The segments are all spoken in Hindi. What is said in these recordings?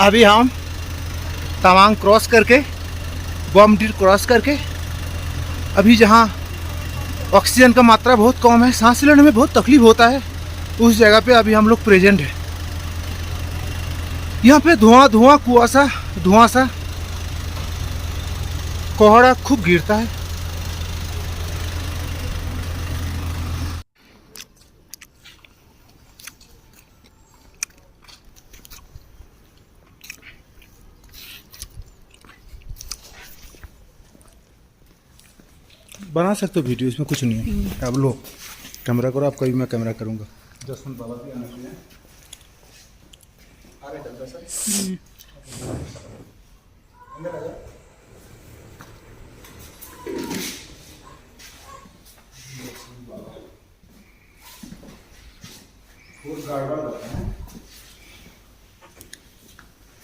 अभी हम तवांग क्रॉस करके बॉम्बडीर क्रॉस करके, अभी जहाँ ऑक्सीजन का मात्रा बहुत कम है, सांस लेने में बहुत तकलीफ़ होता है, उस जगह पे अभी हम लोग प्रेजेंट है। यहाँ पे धुआँ धुआँ, कुआसा धुआँ सा कोहरा खूब गिरता है। बना सकते हो वीडियो इसमें कुछ नहीं है। अब लो कैमरा करो आपका भी मैं कैमरा करूँगा। जसवंत बाबा की आना है।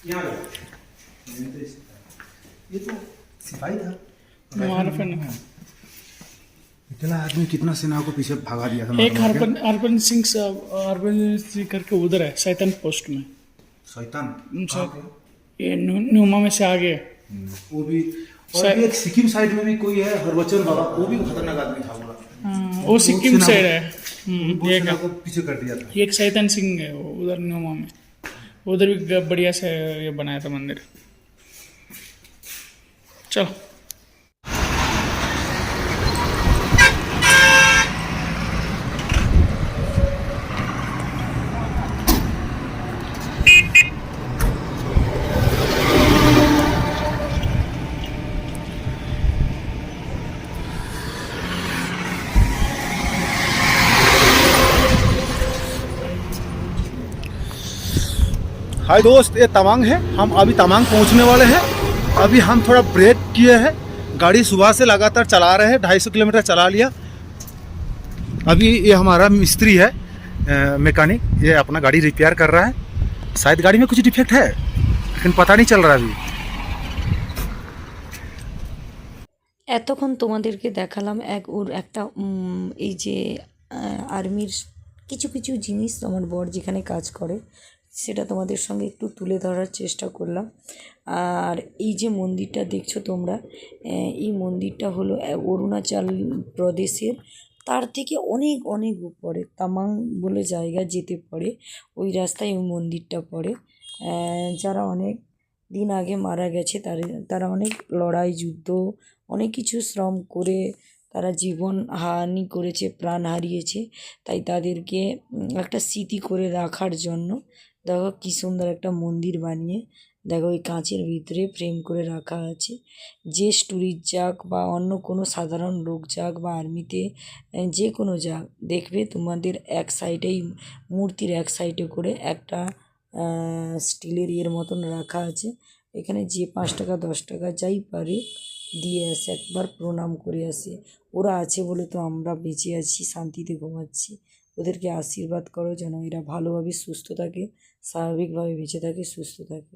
ये तो ये तो सिपाही था। है। इतना आदमी कितना सेना को पीछे भगा दिया था एक हरपन हरपन सिंह हरपन सिंह करके उधर है सैतन पोस्ट में। पे? ये न्यू- न्यूमा में से आगे। है। वो भी और भी एक सिक्किम साइड में भी कोई है हरबचन बाबा वो भी खतरनाक आदमी था बोला हाँ, वो सिक्किम साइड है। हम्म, ये सेना को पीछे कर दिया था। एक सैतन सिंह है वो उधर न्यूमा में। उधर भी बढ़िया से ये बनाया था मंदिर। चलो। हाय दोस्त ये तवांग है हम अभी तवांग पहुंचने वाले हैं अभी हम थोड़ा ब्रेक किए हैं गाड़ी सुबह से लगातार चला रहे हैं ढाई सौ किलोमीटर चला लिया अभी ये हमारा मिस्त्री है मैकेनिक ये अपना गाड़ी रिपेयर कर रहा है शायद गाड़ी में कुछ डिफेक्ट है लेकिन पता नहीं चल रहा अभी এতক্ষণ তোমাদেরকে দেখালাম এক ওর একটা উম, এই যে আর্মির কিছু কিছু জিনিস আমার বর যেখানে কাজ করে সেটা তোমাদের সঙ্গে একটু তুলে ধরার চেষ্টা করলাম। আর এই যে মন্দিরটা দেখছ তোমরা এই মন্দিরটা হলো অরুণাচল প্রদেশের। তার থেকে অনেক অনেক উপরে, তামাং বলে জায়গা যেতে পারে, ওই রাস্তায় ওই মন্দিরটা পড়ে। যারা অনেক দিন আগে মারা গেছে, তারা তারা অনেক লড়াই, যুদ্ধ, অনেক কিছু শ্রম করে তারা জীবন হানি করেছে, প্রাণ হারিয়েছে। তাই তাদেরকে একটা স্মৃতি করে রাখার জন্য দেখো কী সুন্দর একটা মন্দির বানিয়ে, দেখো ওই কাঁচের ভিতরে ফ্রেম করে রাখা আছে। যে ট্যুরিস্ট যাক বা অন্য কোনো সাধারণ লোক যাক বা আর্মিতে যে কোনো যাক, দেখবে তোমাদের এক সাইডেই মূর্তির এক সাইডে করে একটা স্টিলের ইয়ের মতন রাখা আছে। এখানে যে পাঁচ টাকা, দশ টাকা যাই পারে, দিয়ে আসে একবার প্রণাম করে আসে। ওরা আছে বলে তো আমরা বেঁচে আছি, শান্তিতে ঘুমাচ্ছি। ওদেরকে আশীর্বাদ করো যেন এরা ভালোভাবে সুস্থ থাকে স্বাভাবিকভাবে বেঁচে থাকে সুস্থ থাকে।